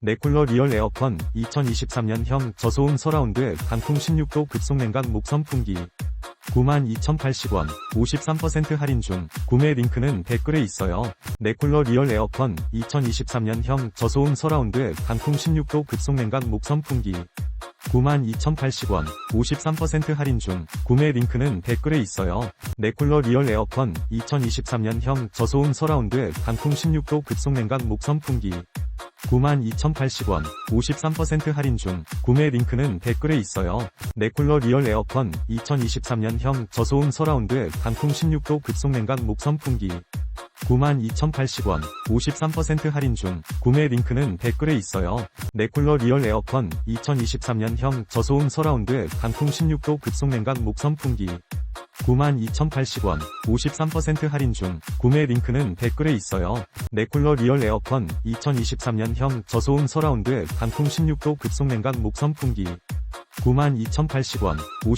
네쿨러 리얼 에어컨 2023년형 저소음 서라운드 강풍 16도 급속 냉각 목선 풍기 92,080원 53% 할인 중 구매 링크는 댓글에 있어요. 네쿨러 리얼 에어컨 2023년형 저소음 서라운드 강풍 16도 급속 냉각 목선 풍기 92,080원 53% 할인 중 구매 링크는 댓글에 있어요. 네쿨러 리얼 에어컨 2023년형 저소음 서라운드 강풍 16도 급속 냉각 목선 풍기 92,080원 53% 할인 중 구매 링크는 댓글에 있어요. 네쿨러 리얼 에어컨 2023년형 저소음 서라운드 강풍 16도 급속 냉각 목선풍기 92,080원 53% 할인 중 구매 링크는 댓글에 있어요. 네쿨러 리얼 에어컨 2023년형 저소음 서라운드 강풍 16도 급속 냉각 목선풍기 92,080원 53% 할인 중 구매 링크는 댓글에 있어요. 네쿨러 리얼 에어컨 2023년형 저소음 서라운드 강풍 16도 급속 냉각 목선풍기 92,080원